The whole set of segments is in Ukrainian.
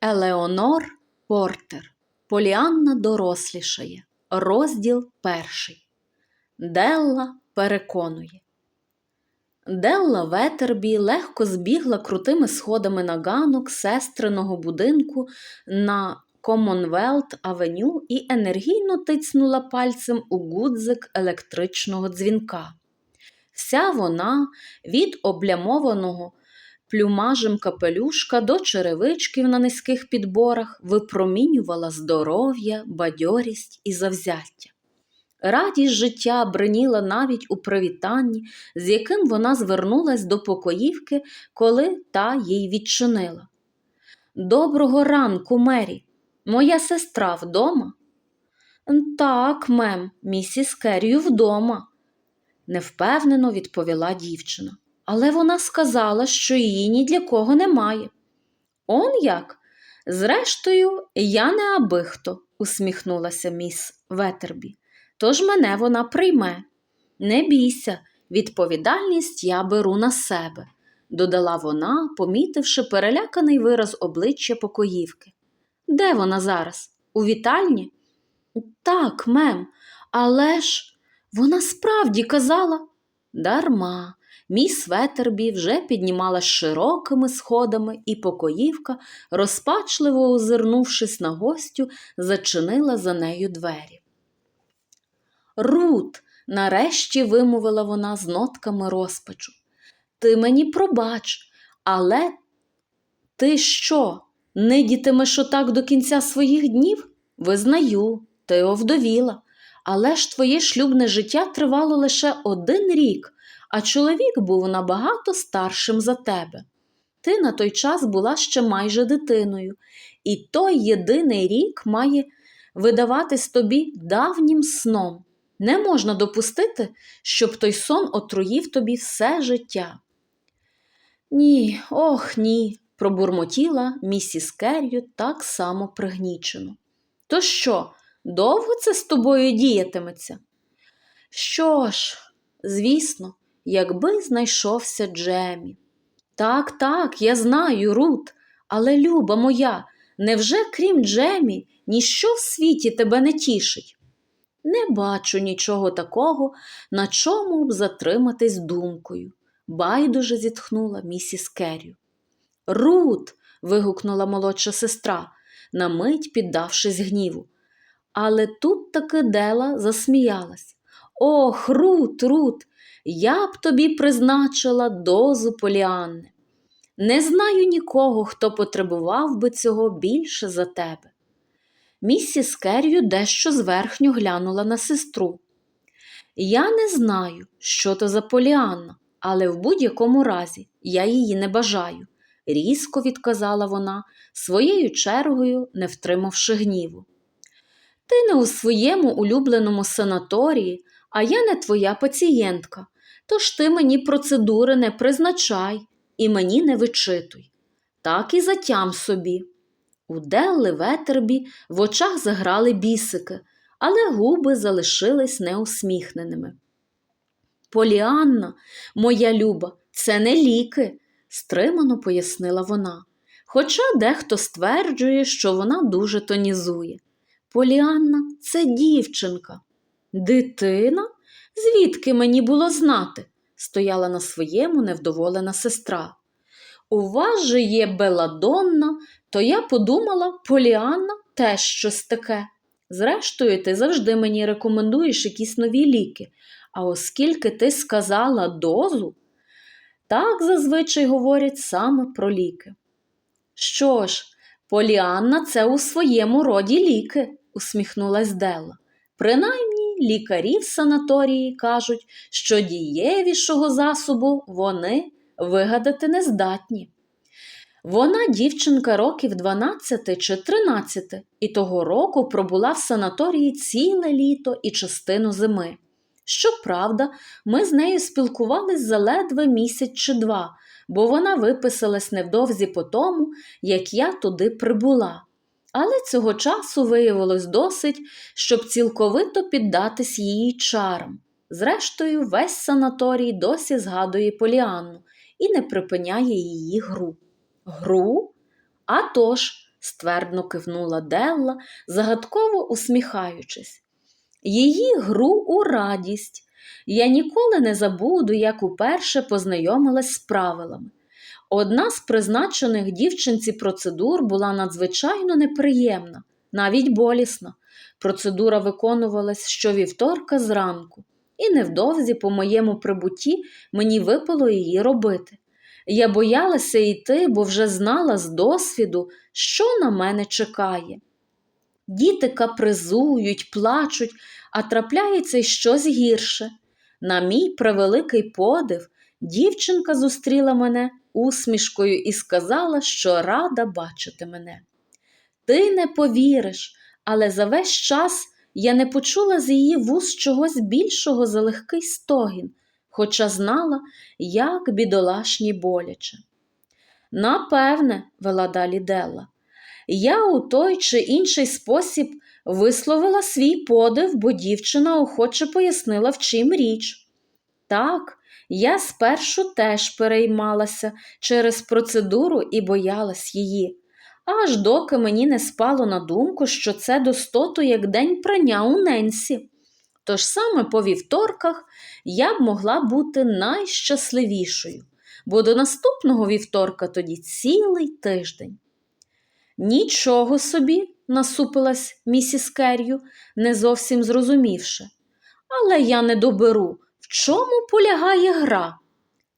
Елеонор Портер Поліанна дорослішає. Розділ перший. Делла переконує. Делла Ветербі легко збігла крутими сходами на ганок сестриного будинку на Комонвелт Авеню і енергійно тицнула пальцем у гудзик електричного дзвінка. Вся вона від облямованого плюмажем капелюшка до черевичків на низьких підборах випромінювала здоров'я, бадьорість і завзяття. Радість життя бриніла навіть у привітанні, з яким вона звернулась до покоївки, коли та їй відчинила. Доброго ранку, Мері. Моя сестра вдома? Так, мем, місіс Керрію вдома, невпевнено відповіла дівчина. Але вона сказала, що її ні для кого немає. Он як? Зрештою, я не аби хто, усміхнулася міс Ветербі. Тож мене вона прийме. Не бійся, відповідальність я беру на себе, додала вона, помітивши переляканий вираз обличчя покоївки. Де вона зараз? У вітальні? Так, мем, але ж вона справді казала дарма. Міс Ветербі вже піднімалась широкими сходами, і покоївка, розпачливо озирнувшись на гостю, зачинила за нею двері. Рут, нарешті вимовила вона з нотками розпачу. Ти мені пробач, але ти що, нидітимеш отак до кінця своїх днів? Визнаю, ти овдовіла, але ж твоє шлюбне життя тривало лише один рік, а чоловік був набагато старшим за тебе. Ти на той час була ще майже дитиною, і той єдиний рік має видаватись тобі давнім сном. Не можна допустити, щоб той сон отруїв тобі все життя. Ні, ох, ні, пробурмотіла місіс Керрю так само пригнічено. То що, довго це з тобою діятиметься? Що ж, звісно, якби знайшовся Джемі. Так, так, я знаю, Рут, але, люба моя, невже крім Джемі, ніщо в світі тебе не тішить? Не бачу нічого такого, на чому б затриматись думкою, байдуже зітхнула місіс Керрю. Рут. вигукнула молодша сестра, на мить піддавшись гніву. Але тут таки Дела засміялась. Ох, Рут, Рут, я б тобі призначила дозу Поліанни. Не знаю нікого, хто потребував би цього більше за тебе. Місіс Керрю дещо зверхньо глянула на сестру. Я не знаю, що то за Поліанна, але в будь-якому разі я її не бажаю, різко відказала вона, своєю чергою не втримавши гніву. Ти не у своєму улюбленому санаторії, а я не твоя пацієнтка, тож ти мені процедури не призначай і мені не вичитуй. Так і затям собі. У Делли Ветербі в очах заграли бісики, але губи залишились неусміхненими. Поліанна, моя люба, це не ліки, стримано пояснила вона. Хоча дехто стверджує, що вона дуже тонізує. Поліанна це дівчинка. Дитина? Звідки мені було знати? стояла на своєму невдоволена сестра. У вас же є Беладонна, то я подумала, Поліанна теж щось таке. Зрештою, ти завжди мені рекомендуєш якісь нові ліки, а оскільки ти сказала дозу, так зазвичай говорять саме про ліки. Що ж, Поліанна це у своєму роді ліки, усміхнулась Делла. Принаймні, лікарі в санаторії кажуть, що дієвішого засобу вони вигадати не здатні. Вона дівчинка років 12 чи 13 і того року пробула в санаторії ціле літо і частину зими. Щоправда, ми з нею спілкувались заледве місяць чи два, бо вона виписалась невдовзі по тому, як я туди прибула. Але цього часу виявилось досить, щоб цілковито піддатись її чарам. Зрештою, весь санаторій досі згадує Поліанну і не припиняє її гру. Гру? А тож, ствердно кивнула Делла, загадково усміхаючись. Її гру у радість. Я ніколи не забуду, як уперше познайомилась з правилами. Одна з призначених дівчинці процедур була надзвичайно неприємна, навіть болісна. Процедура виконувалась щовівторка зранку, і невдовзі по моєму прибутті мені випало її робити. Я боялася йти, бо вже знала з досвіду, що на мене чекає. Діти капризують, плачуть, а трапляється й щось гірше. На мій превеликий подив, дівчинка зустріла мене усмішкою і сказала, що рада бачити мене. Ти не повіриш, але за весь час я не почула з її вуз чогось більшого за легкий стогін, хоча знала, як бідолашні боляче. Напевне, вела далі Делла, я у той чи інший спосіб висловила свій подив, бо дівчина охоче пояснила, в чим річ. Так, я спершу теж переймалася через процедуру і боялась її, аж доки мені не спало на думку, що це достоту як день прання у Ненсі. Тож саме по вівторках я б могла бути найщасливішою, бо до наступного вівторка тоді цілий тиждень. Нічого собі, насупилась місіс Керрю, не зовсім зрозумівши. Але я не доберу, чому полягає гра.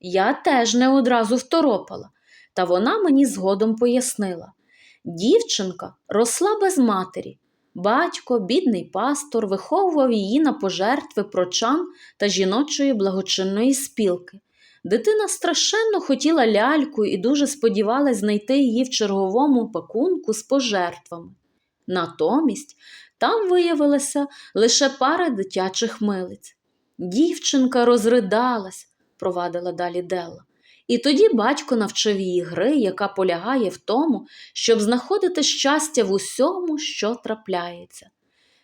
Я теж не одразу второпала, та вона мені згодом пояснила. Дівчинка росла без матері. Батько, бідний пастор, виховував її на пожертви прочан та жіночої благочинної спілки. Дитина страшенно хотіла ляльку і дуже сподівалась знайти її в черговому пакунку з пожертвами. Натомість там виявилася лише пара дитячих милиць. Дівчинка розридалась, провадила далі Делла. І тоді батько навчив її гри, яка полягає в тому, щоб знаходити щастя в усьому, що трапляється.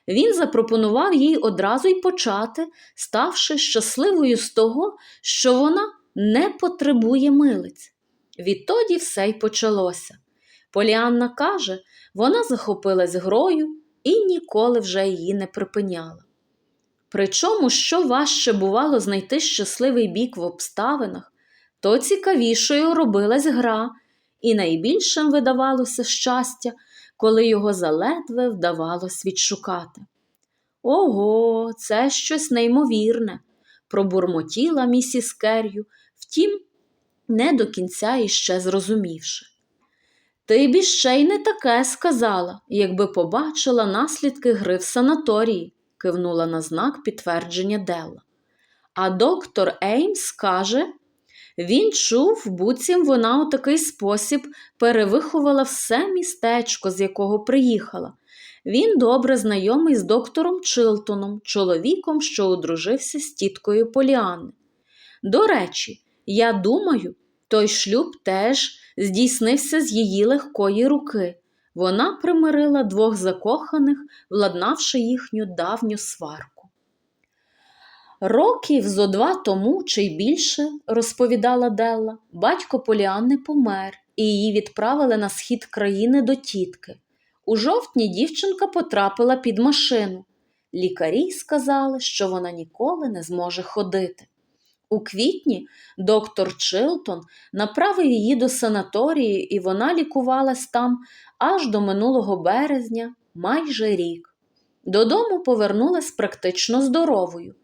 Він запропонував їй одразу й почати, ставши щасливою з того, що вона не потребує милиць. Відтоді все й почалося. Поліанна каже, вона захопилась грою і ніколи вже її не припиняла. Причому, що важче бувало знайти щасливий бік в обставинах, то цікавішою робилась гра, і найбільшим видавалося щастя, коли його заледве вдавалось відшукати. Ого, це щось неймовірне, пробурмотіла місіс Керрю, втім, не до кінця іще зрозумівши. Ти б іще й не таке сказала, якби побачила наслідки гри в санаторії, кивнула на знак підтвердження Делла. А доктор Еймс каже, він чув, буцім вона у такий спосіб перевиховала все містечко, з якого приїхала. Він добре знайомий з доктором Чилтоном, чоловіком, що одружився з тіткою Поліани. До речі, я думаю, той шлюб теж здійснився з її легкої руки. Вона примирила двох закоханих, владнавши їхню давню сварку. Років зо два тому чи й більше, розповідала Делла, батько Поліанни помер, і її відправили на схід країни до тітки. У жовтні дівчинка потрапила під машину. Лікарі сказали, що вона ніколи не зможе ходити. У квітні доктор Чилтон направив її до санаторії, і вона лікувалась там аж до минулого березня, майже рік. Додому повернулась практично здоровою.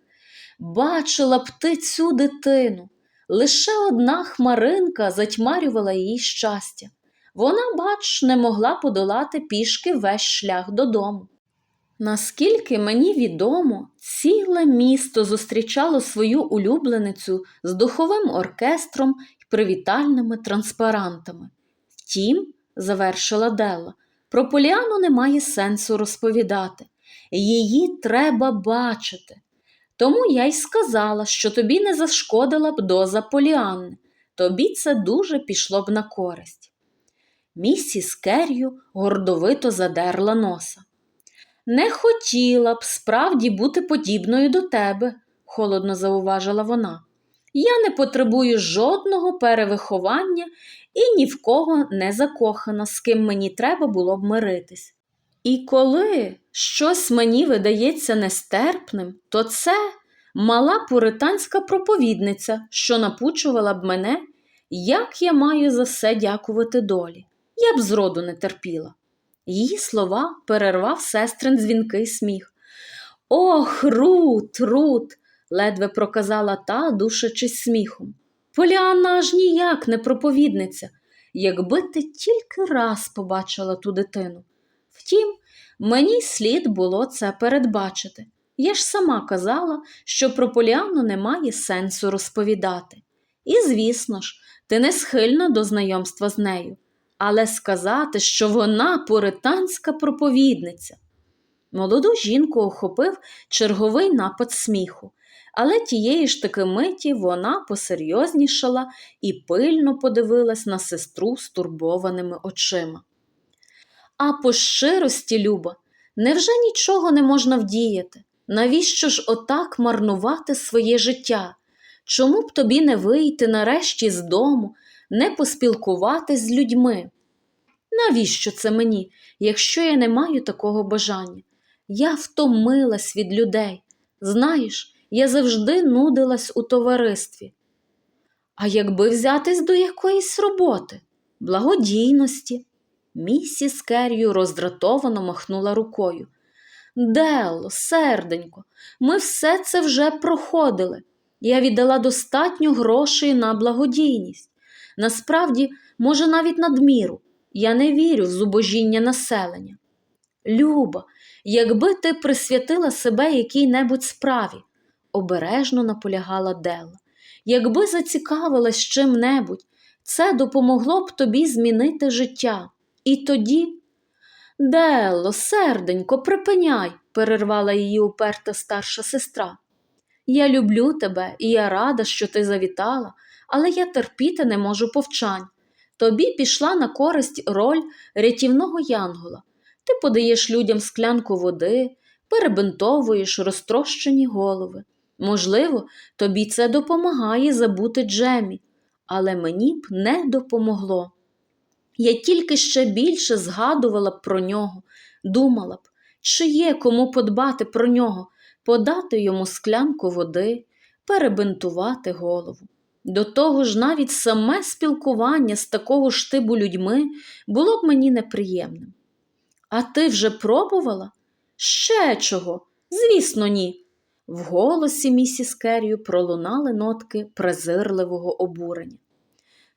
Бачила б ти цю дитину. Лише одна хмаринка затьмарювала її щастя. Вона, бач, не могла подолати пішки весь шлях додому. Наскільки мені відомо, ціле місто зустрічало свою улюбленицю з духовим оркестром і привітальними транспарантами. Втім, завершила Делла, про Поліану немає сенсу розповідати. Її треба бачити. Тому я й сказала, що тобі не зашкодила б доза Поліанни, тобі це дуже пішло б на користь. Місіс Керрю гордовито задерла носа. Не хотіла б справді бути подібною до тебе, холодно зауважила вона. Я не потребую жодного перевиховання і ні в кого не закохана, з ким мені треба було б миритись. І коли щось мені видається нестерпним, то це мала пуританська проповідниця, що напучувала б мене, як я маю за все дякувати долі. Я б зроду не терпіла. Її слова перервав сестрин дзвінкий сміх. Ох, Рут, Рут, ледве проказала та, душачись сміхом. Поліанна аж ніяк не проповідниця, якби ти тільки раз побачила ту дитину. Втім, мені слід було це передбачити. Я ж сама казала, що про Поліанну немає сенсу розповідати. І, звісно ж, ти не схильна до знайомства з нею, але сказати, що вона пуританська проповідниця. Молоду жінку охопив черговий напад сміху, але тієї ж таки миті вона посерйознішала і пильно подивилась на сестру стурбованими очима. А по щирості, Люба, невже нічого не можна вдіяти? Навіщо ж отак марнувати своє життя? Чому б тобі не вийти нарешті з дому, не поспілкуватись з людьми? Навіщо це мені, якщо я не маю такого бажання? Я втомилась від людей. Знаєш, я завжди нудилась у товаристві. А якби взятись до якоїсь роботи, благодійності, місіс Керрію роздратовано махнула рукою. Дело, серденько, ми все це вже проходили. Я віддала достатньо грошей на благодійність. Насправді, може, навіть надміру. Я не вірю в зубожіння населення. Люба, якби ти присвятила себе якій-небудь справі, обережно наполягала Делла. Якби зацікавилась чим-небудь, це допомогло б тобі змінити життя. І тоді. Делло, серденько, припиняй, перервала її уперта старша сестра. Я люблю тебе, і я рада, що ти завітала, але я терпіти не можу повчань. Тобі пішла на користь роль рятівного янгола. Ти подаєш людям склянку води, перебинтовуєш розтрощені голови. Можливо, тобі це допомагає забути Джемі, але мені б не допомогло. Я тільки ще більше згадувала б про нього, думала б, чи є кому подбати про нього, подати йому склянку води, перебинтувати голову. До того ж, навіть саме спілкування з такого ж типу людьми було б мені неприємним. А ти вже пробувала? Ще чого? Звісно, ні. В голосі місіс Керрію пролунали нотки презирливого обурення.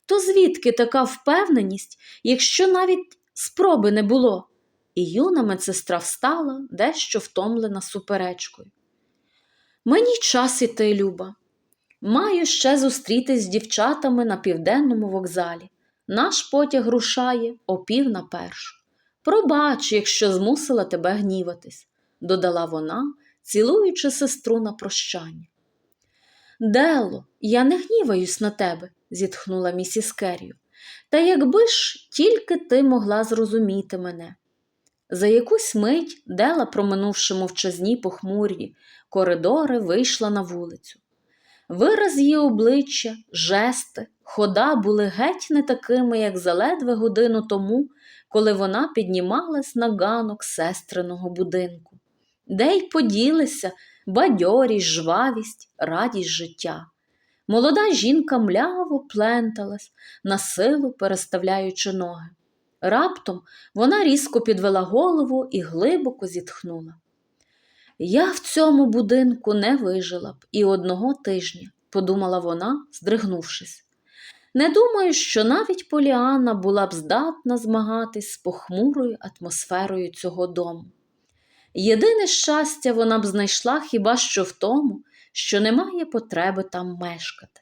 То звідки така впевненість, якщо навіть спроби не було? І юна медсестра встала, дещо втомлена суперечкою. Мені час іти, Люба. Маю ще зустрітись з дівчатами на південному вокзалі. Наш потяг рушає о пів на першу. Пробач, якщо змусила тебе гніватись, додала вона, цілуючи сестру на прощання. Дело, я не гніваюсь на тебе, зітхнула місіс Керрію. Та якби ж тільки ти могла зрозуміти мене. За якусь мить Дела, проминувши мовчазні похмурі коридори, вийшла на вулицю. Вираз її обличчя, жести, хода були геть не такими, як заледве годину тому, коли вона піднімалась на ганок сестриного будинку, де й поділися бадьорість, жвавість, радість життя. Молода жінка мляво пленталась, на силу переставляючи ноги. Раптом вона різко підвела голову і глибоко зітхнула. Я в цьому будинку не вижила б і одного тижня, подумала вона, здригнувшись. Не думаю, що навіть Поліанна була б здатна змагатись з похмурою атмосферою цього дому. Єдине щастя вона б знайшла хіба що в тому, що немає потреби там мешкати.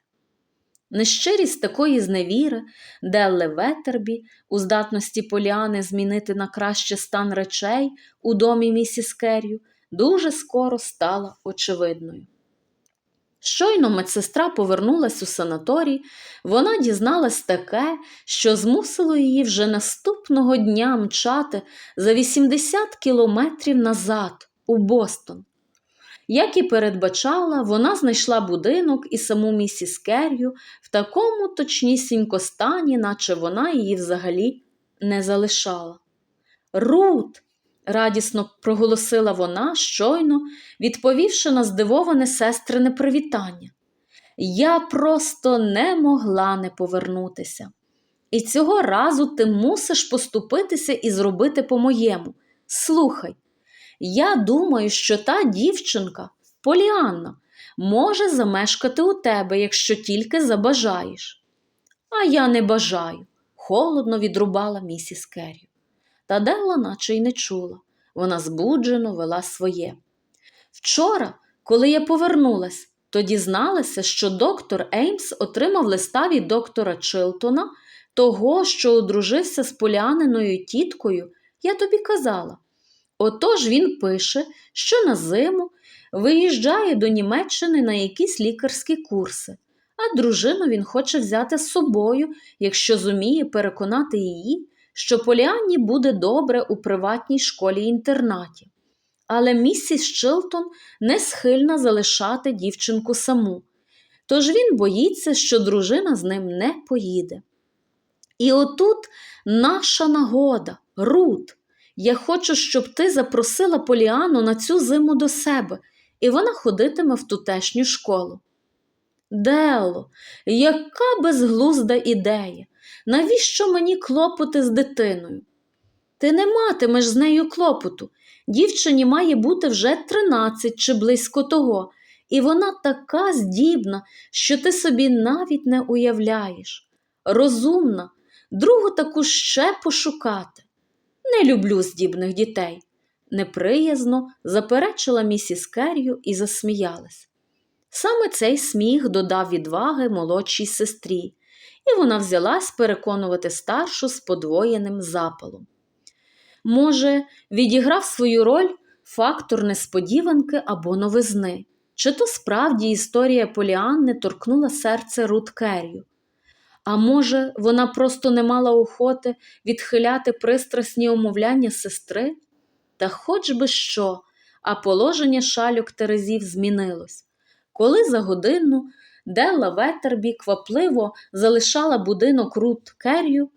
Нещирість такої зневіри, Делли Ветербі, у здатності Поліани змінити на краще стан речей у домі місіс Керрю, дуже скоро стала очевидною. Щойно медсестра повернулась у санаторій, вона дізналась таке, що змусило її вже наступного дня мчати за 80 кілометрів назад, у Бостон. Як і передбачала, вона знайшла будинок і саму місіс Керрю в такому точнісінько стані, наче вона її взагалі не залишала. Рут! Радісно проголосила вона, щойно, відповівши на здивоване сестрине привітання. Я просто не могла не повернутися. І цього разу ти мусиш поступитися і зробити по-моєму. Слухай, я думаю, що та дівчинка, Поліанна, може замешкати у тебе, якщо тільки забажаєш. А я не бажаю, холодно відрубала місіс Керрі. Та Делла наче й не чула. Вона збуджено вела своє. Вчора, коли я повернулась, то дізналася, що доктор Еймс отримав листа від доктора Чилтона, того, що одружився з поляниною тіткою, я тобі казала. Отож він пише, що на зиму виїжджає до Німеччини на якісь лікарські курси, а дружину він хоче взяти з собою, якщо зуміє переконати її, що Поліанні буде добре у приватній школі-інтернаті. Але місіс Чилтон не схильна залишати дівчинку саму, тож він боїться, що дружина з ним не поїде. І отут наша нагода, Рут. Я хочу, щоб ти запросила Поліану на цю зиму до себе, і вона ходитиме в тутешню школу. Дело, яка безглузда ідея! Навіщо мені клопоти з дитиною? Ти не матимеш з нею клопоту. Дівчині має бути вже тринадцять чи близько того, і вона така здібна, що ти собі навіть не уявляєш. Розумна, другу таку ще пошукати. Не люблю здібних дітей, неприязно заперечила місіс Керрю і засміялась. Саме цей сміх додав відваги молодшій сестрі, і вона взялась переконувати старшу з подвоєним запалом. Може, відіграв свою роль фактор несподіванки або новизни, чи то справді історія Поліанни торкнула серце Рут Керрю. А може, вона просто не мала охоти відхиляти пристрасні омовляння сестри? Та хоч би що, а положення шальок Терезів змінилось. Коли за годину Делла Ветербі квапливо залишала будинок Рут Керрю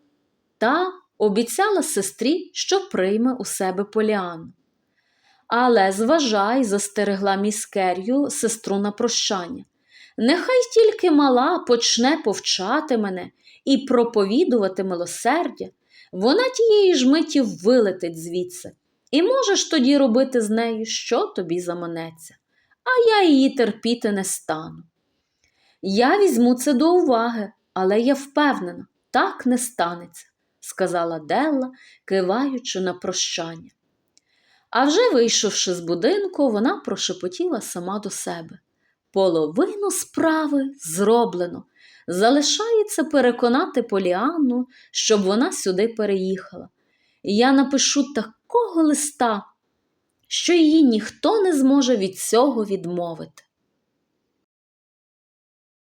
та обіцяла сестрі, що прийме у себе Поліану. Але зважай, застерегла міс Керрю сестру на прощання. Нехай тільки мала почне повчати мене і проповідувати милосердя, вона тієї ж миті вилетить звідси, і можеш тоді робити з нею, що тобі заманеться, а я її терпіти не стану. Я візьму це до уваги, але я впевнена, так не станеться, сказала Делла, киваючи на прощання. А вже вийшовши з будинку, вона прошепотіла сама до себе. Половину справи зроблено. Залишається переконати Поліанну, щоб вона сюди переїхала. Я напишу такого листа, що її ніхто не зможе від цього відмовити.